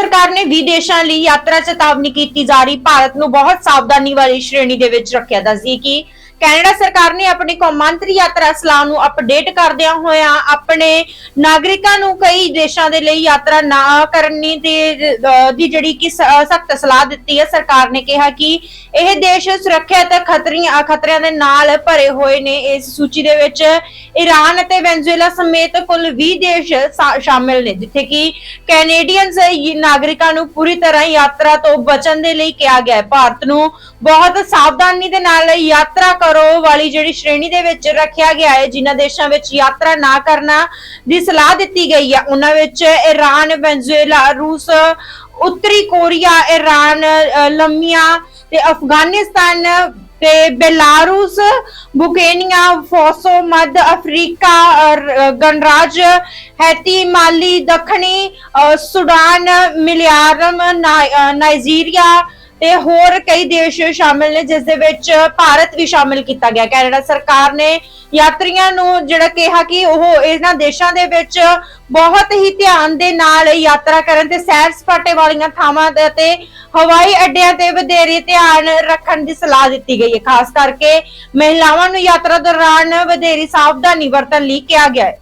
ਸਰਕਾਰ ਨੇ ਵਿਦੇਸ਼ਾਂ ਲਈ ਯਾਤਰਾ ਚੇਤਾਵਨੀ ਕੀਤੀ ਜਾਰੀ ਭਾਰਤ ਨੂੰ ਬਹੁਤ ਸਾਵਧਾਨੀ ਵਾਲੀ ਸ਼੍ਰੇਣੀ ਦੇ ਵਿੱਚ ਰੱਖਿਆ ਦੱਸਦੀ ਕਿ ਕੈਨੇਡਾ ਸਰਕਾਰ ਨੇ ਆਪਣੀ ਕੌਮਾਂਤਰੀ ਯਾਤਰਾ ਸਲਾਹ ਨੂੰ ਅਪਡੇਟ ਕਰਦਿਆਂ ਹੋਇਆਂ ਆਪਣੇ ਨਾਗਰਿਕਾਂ ਨੂੰ ਕਈ ਦੇਸ਼ਾਂ ਦੇ ਲਈ ਯਾਤਰਾ ਨਾ ਕਰਨੀ ਤੇ ਦੀ ਜਿਹੜੀ ਕਿ ਸਖਤ ਸਲਾਹ ਦਿੱਤੀ ਹੈ, ਸਰਕਾਰ ਨੇ ਕਿਹਾ ਕਿ ਇਹ ਦੇਸ਼ ਸੁਰੱਖਿਅਤ ਖਤਰੀਆਂ, ਖਤਰਿਆਂ ਦੇ ਨਾਲ ਭਰੇ ਹੋਏ ਨੇ। ਇਸ ਸੂਚੀ ਦੇ ਵਿੱਚ ਈਰਾਨ ਅਤੇ ਵੈਨਜ਼ੂਏਲਾ ਸਮੇਤ ਕੁੱਲ 20 ਦੇਸ਼ ਸ਼ਾਮਿਲ ਨੇ, ਜਿੱਥੇ ਕਿ ਕੈਨੇਡੀਅਨਸ ਨਾਗਰਿਕਾਂ ਨੂੰ ਪੂਰੀ ਤਰ੍ਹਾਂ ਯਾਤਰਾ ਤੋਂ ਬਚਣ ਦੇ ਲਈ ਕਿਹਾ ਗਿਆ ਹੈ। ਭਾਰਤ ਨੂੰ ਬਹੁਤ ਸਾਵਧਾਨੀ ਦੇ ਨਾਲ ਯਾਤਰਾ ਕਰੋ ਵਾਲੀ ਜਿਹੜੀ ਸ਼੍ਰੇਣੀ ਦੇ ਵਿੱਚ ਰੱਖਿਆ ਗਿਆ ਹੈ ਜਿਨ੍ਹਾਂ ਦੇਸ਼ਾਂ ਵਿੱਚ ਯਾਤਰਾ ਨਾ ਕਰਨਾ ਦੀ ਸਲਾਹ ਦਿੱਤੀ ਗਈ ਹੈ ਉਹਨਾਂ ਵਿੱਚ ਈਰਾਨ ਵੈਨਜ਼ੂਏਲਾ ਰੂਸ ਉੱਤਰੀ ਕੋਰੀਆ ਈਰਾਨ ਅ, ਤੇ ਅਫਗਾਨਿਸਤਾਨ ਤੇ ਬੇਲਾਰੂਸ ਬੁਕੇਨੀਆ ਫੋਸੋ ਮੱਧ ਅਫਰੀਕਾ ਗਣਰਾਜ ਹੈਤੀ ਮਾਲੀ ਦੱਖਣੀ ਸੁਡਾਨ ਮਿਲਿਆਰਮ ਨਾ- ਨਾਈਜੀਰੀਆ ਤੇ ਹੋਰ ਕਈ ਦੇਸ਼ ਸ਼ਾਮਿਲ ਨੇ, ਜਿਸ ਦੇ ਵਿੱਚ ਭਾਰਤ ਵੀ ਸ਼ਾਮਿਲ ਕੀਤਾ ਗਿਆ। ਕੈਨੇਡਾ ਸਰਕਾਰ ਨੇ ਯਾਤਰੀਆਂ ਨੂੰ ਜਿਹੜਾ ਕਿਹਾ ਕਿ ਉਹ ਇਹਨਾਂ ਦੇਸ਼ਾਂ ਦੇ ਵਿੱਚ ਬਹੁਤ ਹੀ ਧਿਆਨ ਦੇ ਨਾਲ ਯਾਤਰਾ ਕਰਨ ਤੇ ਸੈਰ ਸਪਾਟੇ ਵਾਲੀਆਂ ਥਾਵਾਂ ਤੇ ਅਤੇ ਹਵਾਈ ਅੱਡਿਆਂ ਤੇ ਵਧੇਰੇ ਧਿਆਨ ਰੱਖਣ ਦੀ ਸਲਾਹ ਦਿੱਤੀ ਗਈ ਹੈ। ਖਾਸ ਕਰਕੇ ਮਹਿਲਾਵਾਂ ਨੂੰ ਯਾਤਰਾ ਦੌਰਾਨ ਵਧੇਰੀ ਸਾਵਧਾਨੀ ਵਰਤਣ ਲਈ ਕਿਹਾ ਗਿਆ ਹੈ।